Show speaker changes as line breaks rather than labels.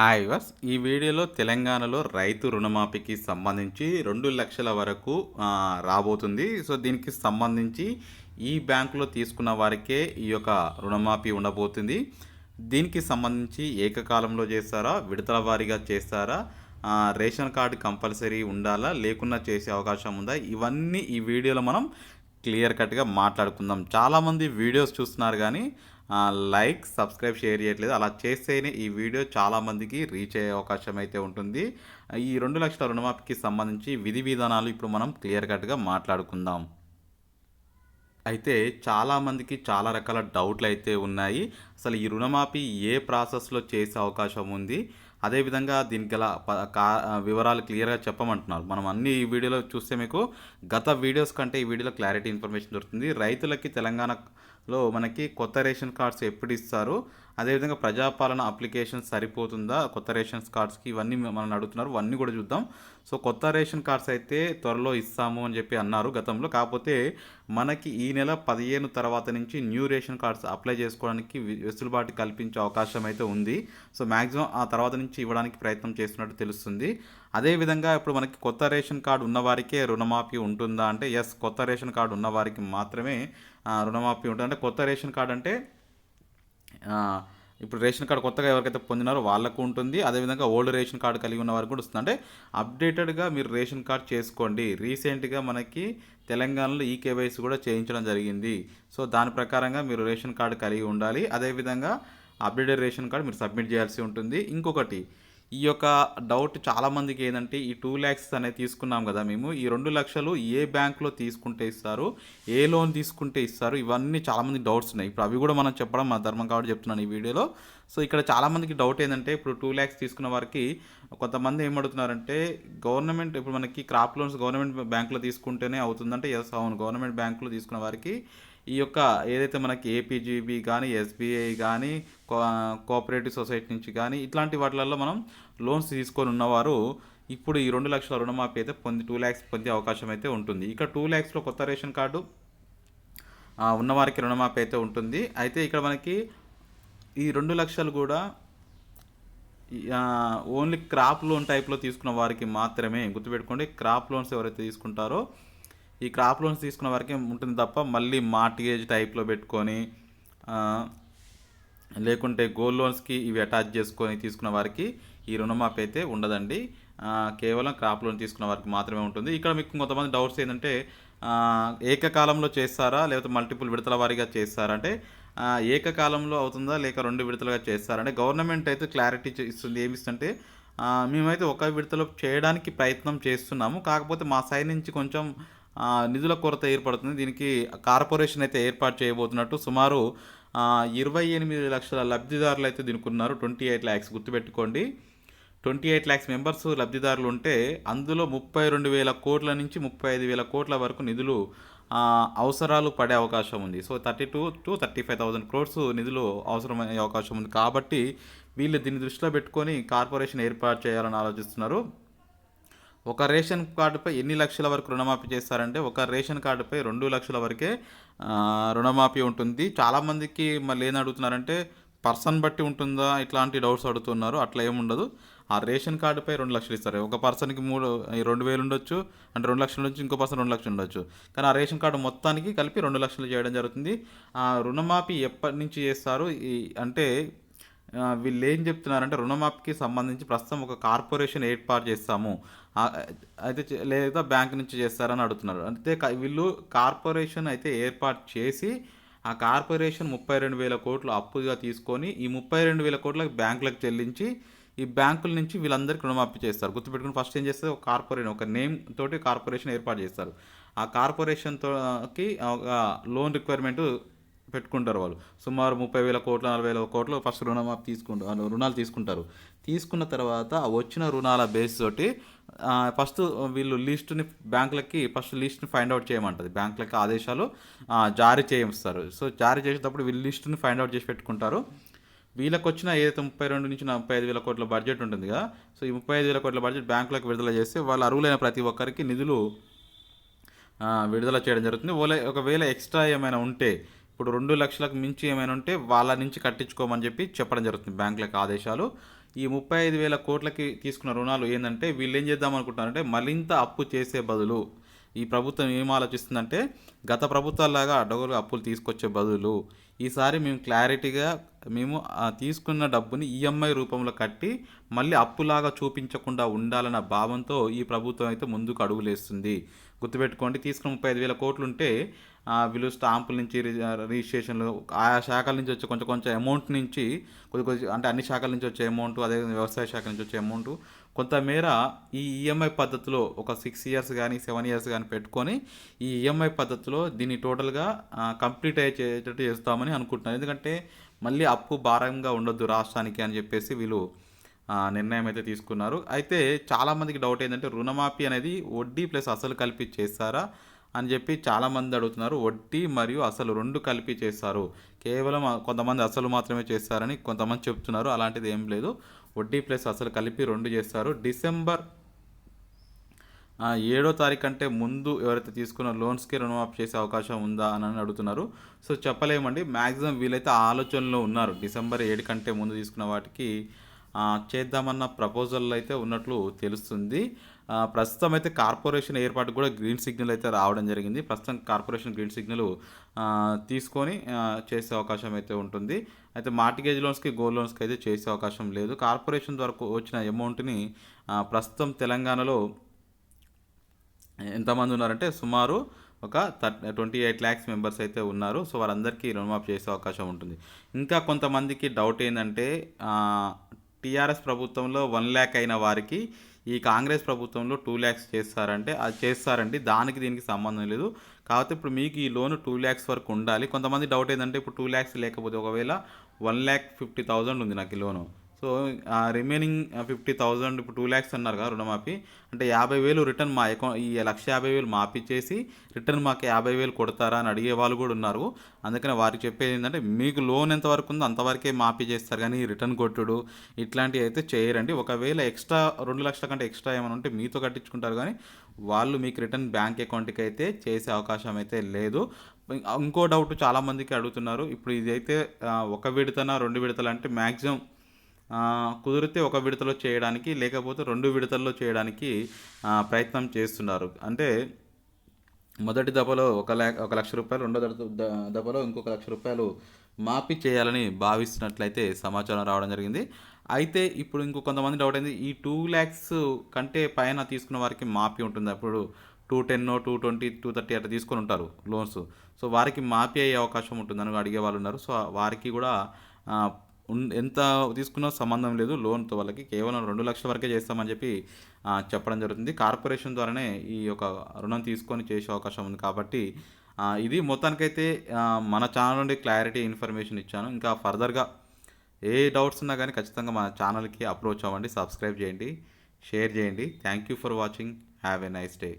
Hi verse ఈ వీడియోలో తెలంగాణలో రైతు రుణమాఫీకి సంబంధించి రెండు లక్షల వరకు రాబోతుంది. సో దీనికి సంబంధించి ఈ బ్యాంకులో తీసుకున్న వారికే ఈ యొక్క రుణమాఫీ ఉండబోతుంది. దీనికి సంబంధించి ఏకకాలంలో చేస్తారా? విడతల వారీగా చేస్తారా? రేషన్ కార్డు కంపల్సరీ ఉండాలా? లేకుండా చేసే అవకాశం ఉందా? ఇవన్నీ ఈ వీడియోలో మనం క్లియర్ కట్గా మాట్లాడుకుందాం. చాలామంది వీడియోస్ చూస్తున్నారు కానీ లైక్ సబ్స్క్రైబ్ షేర్ చేయట్లేదు. అలా చేస్తేనే ఈ వీడియో చాలామందికి రీచ్ అయ్యే అవకాశం అయితే ఉంటుంది. ఈ రెండు లక్షల రుణమాఫీకి సంబంధించి విధి విధానాలు ఇప్పుడు మనం క్లియర్ కట్గా మాట్లాడుకుందాం. అయితే చాలామందికి చాలా రకాల డౌట్లు అయితే ఉన్నాయి. అసలు ఈ రుణమాఫీ ఏ ప్రాసెస్లో చేసే అవకాశం ఉంది? అదేవిధంగా దీనికి గల ప- కా- వివరాలు క్లియర్గా చెప్పమంటున్నారు. మనం అన్ని ఈ వీడియోలో చూస్తే మీకు గత వీడియోస్ కంటే ఈ వీడియోలో క్లారిటీ ఇన్ఫర్మేషన్ దొరుకుతుంది. రైతులకి తెలంగాణ లో మనకి కొత్త రేషన్ కార్డ్స్ ఎప్పుడు ఇస్తారు అదేవిధంగా ప్రజాపాలన అప్లికేషన్ సరిపోతుందా? కొత్త రేషన్ కార్డ్స్కి ఇవన్నీ మనం అడుగుతున్నారు. అవన్నీ కూడా చూద్దాం. సో కొత్త రేషన్ కార్డ్స్ అయితే త్వరలో ఇస్తాము అని చెప్పి అన్నారు గతంలో. కాకపోతే మనకి ఈ నెల పదిహేను తర్వాత నుంచి న్యూ రేషన్ కార్డ్స్ అప్లై చేసుకోవడానికి వెసులుబాటు కల్పించే అవకాశం అయితే ఉంది. సో మ్యాక్సిమం ఆ తర్వాత నుంచి ఇవ్వడానికి ప్రయత్నం చేస్తున్నట్టు తెలుస్తుంది. అదేవిధంగా ఇప్పుడు మనకి కొత్త రేషన్ కార్డు ఉన్నవారికే రుణమాఫీ ఉంటుందా? అంటే ఎస్ కొత్త రేషన్ కార్డు ఉన్నవారికి మాత్రమే రుణమాఫీ ఉంటుంది? అంటే కొత్త రేషన్ కార్డు అంటే ఇప్పుడు రేషన్ కార్డు కొత్తగా ఎవరికైతే పొందినారో వాళ్ళకు ఉంటుంది. అదేవిధంగా ఓల్డ్ రేషన్ కార్డు కలిగి ఉన్న వారికి కూడా వస్తుంది. అంటే అప్డేటెడ్గా మీరు రేషన్ కార్డ్ చేసుకోండి. రీసెంట్గా మనకి తెలంగాణలో ఈ కేవైసీ కూడా చేయించడం జరిగింది. సో దాని ప్రకారంగా మీరు రేషన్ కార్డు కలిగి ఉండాలి. అదేవిధంగా అప్డేటెడ్ రేషన్ కార్డు మీరు సబ్మిట్ చేయాల్సి ఉంటుంది. ఇంకొకటి ఈ యొక్క డౌట్ చాలామందికి ఏంటంటే ఈ టూ ల్యాక్స్ అనేది తీసుకున్నాం కదా మేము. ఈ రెండు లక్షలు ఏ బ్యాంక్లో తీసుకుంటే ఇస్తారు ఏ లోన్ తీసుకుంటే ఇస్తారు ఇవన్నీ చాలామంది డౌట్స్ ఉన్నాయి. ఇప్పుడు అవి కూడా మనం చెప్పడం మా ధర్మం కాబట్టి చెప్తున్నాను ఈ వీడియోలో. సో ఇక్కడ చాలామందికి డౌట్ ఏంటంటే ఇప్పుడు టూ ల్యాక్స్ తీసుకున్న వారికి కొంతమంది ఏం గవర్నమెంట్ ఇప్పుడు మనకి క్రాప్ లోన్స్ గవర్నమెంట్ బ్యాంకులో తీసుకుంటేనే అవుతుందంటే ఎస్ అవును. గవర్నమెంట్ బ్యాంకులో తీసుకున్న వారికి ఈ యొక్క ఏదైతే మనకి ఏపీజీబీ కానీ ఎస్బీఐ కానీ కోఆపరేటివ్ సొసైటీ నుంచి కానీ ఇట్లాంటి వాటిలలో మనం లోన్స్ తీసుకొని ఉన్నవారు ఇప్పుడు ఈ రెండు లక్షల రుణమాఫీ అయితే పొంది టూ ల్యాక్స్ పొందే అవకాశం అయితే ఉంటుంది. ఇక్కడ టూ ల్యాక్స్లో కొత్త రేషన్ కార్డు ఉన్నవారికి రుణమాఫీ అయితే ఉంటుంది. అయితే ఇక్కడ మనకి ఈ రెండు లక్షలు కూడా ఓన్లీ క్రాప్ లోన్ టైప్లో తీసుకున్న వారికి మాత్రమే గుర్తుపెట్టుకోండి. క్రాప్ లోన్స్ ఎవరైతే తీసుకుంటారో ఈ క్రాప్ లోన్స్ తీసుకున్న వారికి ఉంటుంది తప్ప మళ్ళీ మార్టిగేజ్ టైప్లో పెట్టుకొని లేకుంటే గోల్డ్ లోన్స్కి ఇవి అటాచ్ చేసుకొని తీసుకున్న వారికి ఈ రుణమాఫీ అయితే ఉండదండి. కేవలం క్రాప్ లోన్ తీసుకున్న వారికి మాత్రమే ఉంటుంది. ఇక్కడ మీకు కొంతమంది డౌట్స్ ఏంటంటే ఏకకాలంలో చేస్తారా లేకపోతే మల్టిపుల్ విడతల వారీగా చేస్తారా? అంటే ఏకకాలంలో అవుతుందా లేక రెండు విడతలుగా చేస్తారా? అంటే గవర్నమెంట్ అయితే క్లారిటీ ఇస్తుంది. ఏమి ఇస్తుంటే మేమైతే ఒక విడతలో చేయడానికి ప్రయత్నం చేస్తున్నాము. కాకపోతే మా సైడ్ నుంచి కొంచెం నిధుల కొరత ఏర్పడుతుంది. దీనికి కార్పొరేషన్ అయితే ఏర్పాటు చేయబోతున్నట్టు సుమారు ఇరవై ఎనిమిది లక్షల లబ్ధిదారులు అయితే దీనికి ఉన్నారు ట్వంటీ ఎయిట్ ల్యాక్స్ గుర్తుపెట్టుకోండి. ట్వంటీ ఎయిట్ ల్యాక్స్ మెంబర్స్ లబ్ధిదారులు ఉంటే అందులో ముప్పై రెండు వేల కోట్ల నుంచి ముప్పై ఐదు వేల కోట్ల వరకు నిధులు అవసరాలు పడే అవకాశం ఉంది. So thirty two to thirty five thousand crores నిధులు అవసరమయ్యే అవకాశం ఉంది. కాబట్టి వీళ్ళు దీన్ని దృష్టిలో పెట్టుకొని కార్పొరేషన్ ఏర్పాటు చేయాలని ఆలోచిస్తున్నారు. ఒక రేషన్ కార్డుపై ఎన్ని లక్షల వరకు రుణమాఫీ చేస్తారంటే ఒక రేషన్ కార్డుపై రెండు లక్షల వరకే రుణమాఫీ ఉంటుంది. చాలామందికి మళ్ళీ ఏం అడుగుతున్నారంటే పర్సన్ బట్టి ఉంటుందా? ఇట్లాంటి డౌట్స్ అడుగుతున్నారు. అట్లా ఏముండదు ఆ రేషన్ కార్డుపై రెండు లక్షలు ఇస్తారు. ఒక పర్సన్కి మూడు రెండు వేలు ఉండొచ్చు. అంటే రెండు లక్షల నుంచి ఇంకో పర్సన్ రెండు లక్షలు ఉండొచ్చు. కానీ ఆ రేషన్ కార్డు మొత్తానికి కలిపి రెండు లక్షలు చేయడం జరుగుతుంది. ఆ రుణమాఫీ ఎప్పటి నుంచి చేస్తారు? ఈ అంటే వీళ్ళు ఏం చెప్తున్నారంటే రుణమాఫీకి సంబంధించి ప్రస్తుతం ఒక కార్పొరేషన్ ఏర్పాటు చేస్తాము. అయితే లేదా బ్యాంక్ నుంచి చేస్తారని అడుగుతున్నారు. అంటే వీళ్ళు కార్పొరేషన్ అయితే ఏర్పాటు చేసి ఆ కార్పొరేషన్ ముప్పై రెండు వేల కోట్లు అప్పుగా తీసుకొని ఈ ముప్పై రెండు వేల కోట్లకు బ్యాంకులకు చెల్లించి ఈ బ్యాంకుల నుంచి వీళ్ళందరికీ రుణమాఫీ చేస్తారు. గుర్తుపెట్టుకుని ఫస్ట్ ఏం చేస్తారు? ఒక కార్పొరేషన్ ఒక నేమ్ తోటి కార్పొరేషన్ ఏర్పాటు చేస్తారు. ఆ కార్పొరేషన్తోకి ఒక లోన్ రిక్వైర్మెంట్ పెట్టుకుంటారు వాళ్ళు. సుమారు ముప్పై వేల కోట్ల నలభై వేల కోట్లు ఫస్ట్ రుణమాఫీ తీసుకుంటారు. రుణాలు తీసుకుంటారు. తీసుకున్న తర్వాత వచ్చిన రుణాల బేస్ తోటి ఫస్ట్ వీళ్ళు లిస్టుని బ్యాంకులకి ఫస్ట్ లిస్ట్ని ఫైండ్ అవుట్ చేయమంటుంది. బ్యాంకులకి ఆదేశాలు జారీ చేయిస్తారు. సో జారీ చేసేటప్పుడు వీళ్ళు లిస్టుని ఫైండ్ అవుట్ చేసి పెట్టుకుంటారు. వీళ్ళకి వచ్చిన ఏదైతే ముప్పై రెండు నుంచి ముప్పై ఐదు వేల కోట్ల బడ్జెట్ ఉంటుంది కదా సో ఈ ముప్పై ఐదు వేల కోట్ల బడ్జెట్ బ్యాంకులకు విడుదల చేస్తే వాళ్ళు అర్హులైన ప్రతి ఒక్కరికి నిధులు విడుదల చేయడం జరుగుతుంది. ఓలే ఒకవేళ ఎక్స్ట్రా ఏమైనా ఉంటే ఇప్పుడు రెండు లక్షలకు మించి ఏమైనా ఉంటే వాళ్ళ నుంచి కట్టించుకోమని చెప్పి చెప్పడం జరుగుతుంది బ్యాంకులకు ఆదేశాలు. ఈ ముప్పై ఐదు వేల కోట్లకి తీసుకున్న రుణాలు ఏంటంటే వీళ్ళు ఏం చేద్దాం అనుకుంటున్నారంటే మరింత అప్పు చేసే బదులు ఈ ప్రభుత్వం ఏం ఆలోచిస్తుందంటే గత ప్రభుత్వాల్లాగా అడ్డగోలు అప్పులు తీసుకొచ్చే బదులు ఈసారి మేము క్లారిటీగా మేము తీసుకున్న డబ్బుని ఈఎంఐ రూపంలో కట్టి మళ్ళీ అప్పులాగా చూపించకుండా ఉండాలన్న భావంతో ఈ ప్రభుత్వం అయితే ముందుకు అడుగులేస్తుంది. గుర్తుపెట్టుకోండి తీసుకున్న ముప్పై ఐదు వేల కోట్లు ఉంటే వీళ్ళు స్టాంపుల నుంచి రిజిస్ట్రేషన్లు ఆయా శాఖల నుంచి వచ్చే కొంచెం కొంచెం అమౌంట్ నుంచి కొద్ది కొద్ది అంటే అన్ని శాఖల నుంచి వచ్చే అమౌంట్ అదే వ్యవసాయ శాఖ నుంచి వచ్చే అమౌంట్ కొంతమేర ఈ ఈఎంఐ పద్ధతిలో ఒక సిక్స్ ఇయర్స్ కానీ సెవెన్ ఇయర్స్ కానీ పెట్టుకొని ఈ ఈఎంఐ పద్ధతిలో దీన్ని టోటల్గా కంప్లీట్ అయ్యేటట్టు చేస్తామని అనుకుంటున్నాను. ఎందుకంటే మళ్ళీ అప్పు భారంగా ఉండొద్దు రాష్ట్రానికి అని చెప్పేసి వీళ్ళు నిర్ణయం అయితే తీసుకున్నారు. అయితే చాలామందికి డౌట్ ఏంటంటే రుణమాఫీ అనేది వడ్డీ ప్లస్ అసలు కలిపి చేస్తారా? అని చెప్పి చాలామంది అడుగుతున్నారు. వడ్డీ మరియు అసలు రెండు కలిపి చేస్తారు కేవలం కొంతమంది అసలు మాత్రమే చేస్తారని కొంతమంది చెప్తున్నారు. అలాంటిది ఏం లేదు. వడ్డీ ప్లస్ అసలు కలిపి రెండు చేస్తారు డిసెంబర్ ఏడో తారీఖు కంటే ముందు ఎవరైతే తీసుకున్న లోన్స్కి రుణమాఫీ చేసే అవకాశం ఉందా అని అడుగుతున్నారు. సో చెప్పలేమండి. మ్యాక్సిమం వీలైతే ఆలోచనలో ఉన్నారు. డిసెంబర్ ఏడు కంటే ముందు తీసుకున్న వాటికి చేద్దామన్న ప్రపోజల్ అయితే ఉన్నట్లు తెలుస్తుంది. ప్రస్తుతం అయితే కార్పొరేషన్ ఏర్పాటు కూడా గ్రీన్ సిగ్నల్ అయితే రావడం జరిగింది. ప్రస్తుతం కార్పొరేషన్ గ్రీన్ సిగ్నల్ తీసుకొని చేసే అవకాశం అయితే ఉంటుంది. అయితే మార్టిగేజ్ లోన్స్కి గోల్డ్ లోన్స్కి అయితే చేసే అవకాశం లేదు. కార్పొరేషన్ వరకు వచ్చిన అమౌంట్ని ప్రస్తుతం తెలంగాణలో ఎంతమంది ఉన్నారంటే సుమారు ఒక థర్ట్ ట్వంటీ ఎయిట్ ల్యాక్స్ మెంబర్స్ అయితే ఉన్నారు. సో వారందరికీ రుణమాఫ్ చేసే అవకాశం ఉంటుంది. ఇంకా కొంతమందికి డౌట్ ఏంటంటే టీఆర్ఎస్ ప్రభుత్వంలో వన్ ల్యాక్ అయిన వారికి ఈ కాంగ్రెస్ ప్రభుత్వంలో టూ ల్యాక్స్ చేస్తారంటే అది చేస్తారండి. దానికి దీనికి సంబంధం లేదు. కాకపోతే ఇప్పుడు మీకు ఈ లోన్ టూ ల్యాక్స్ వరకు ఉండాలి. కొంతమంది డౌట్ ఏంటంటే ఇప్పుడు టూ ల్యాక్స్ లేకపోతే ఒకవేళ వన్ ల్యాక్ ఫిఫ్టీ థౌజండ్ ఉంది నాకు ఈ loan. So remaining fifty thousand ఇప్పుడు టూ ల్యాక్స్ అన్నారు కదా రుణమాఫీ. అంటే యాభై వేలు రిటర్న్ మా అకౌంట్ ఈ లక్ష యాభై వేలు మాఫీ చేసి రిటర్న్ మాకు యాభై వేలు కొడతారా అని అడిగే వాళ్ళు కూడా ఉన్నారు. అందుకని వారికి చెప్పేది ఏంటంటే మీకు లోన్ ఎంతవరకు ఉందో అంతవరకే మాఫీ చేస్తారు కానీ రిటర్న్ కొట్టుడు ఇట్లాంటివి అయితే చేయరండి. ఒకవేళ ఎక్స్ట్రా రెండు లక్షల కంటే ఎక్స్ట్రా ఏమైనా ఉంటే మీతో కట్టించుకుంటారు కానీ వాళ్ళు మీకు రిటర్న్ బ్యాంక్ అకౌంట్కి అయితే చేసే అవకాశం అయితే లేదు. ఇంకో డౌట్ చాలామందికి అడుగుతున్నారు. ఇప్పుడు ఇదైతే ఒక విడతన రెండు విడతలు అంటే మ్యాక్సిమం కుదిరితే ఒక విడతలో చేయడానికి లేకపోతే రెండు విడతల్లో చేయడానికి ప్రయత్నం చేస్తున్నారు. అంటే మొదటి దఫలో ఒక ల్యాక్ ఒక లక్ష రూపాయలు రెండో ద- దఫలో ఇంకొక లక్ష రూపాయలు మాఫీ చేయాలని భావిస్తున్నట్లయితే సమాచారం రావడం జరిగింది. అయితే ఇప్పుడు ఇంకో కొంతమంది డౌట్ అయింది ఈ టూ ల్యాక్స్ కంటే పైన తీసుకున్న వారికి మాఫీ ఉంటుంది? అప్పుడు two ten two twenty two thirty అట్లా తీసుకొని ఉంటారు లోన్స్ సో వారికి మాఫీ అయ్యే అవకాశం ఉంటుందని అడిగే వాళ్ళు ఉన్నారు. సో వారికి కూడా ఎంత తీసుకున్నా సంబంధం లేదు. లోన్తో వాళ్ళకి కేవలం రెండు లక్షల వరకే చేస్తామని చెప్పి చెప్పడం జరుగుతుంది. కార్పొరేషన్ ద్వారానే ఈ యొక్క రుణం తీసుకొని చేసే అవకాశం ఉంది కాబట్టి ఇది మొత్తానికైతే మన ఛానల్ నుండి క్లారిటీ ఇన్ఫర్మేషన్ ఇచ్చాను. ఇంకా ఫర్దర్గా ఏ డౌట్స్ ఉన్నా కానీ ఖచ్చితంగా మన ఛానల్కి అప్రోచ్ అవ్వండి సబ్స్క్రైబ్ చేయండి షేర్ చేయండి. Thank you for watching. Have a nice day.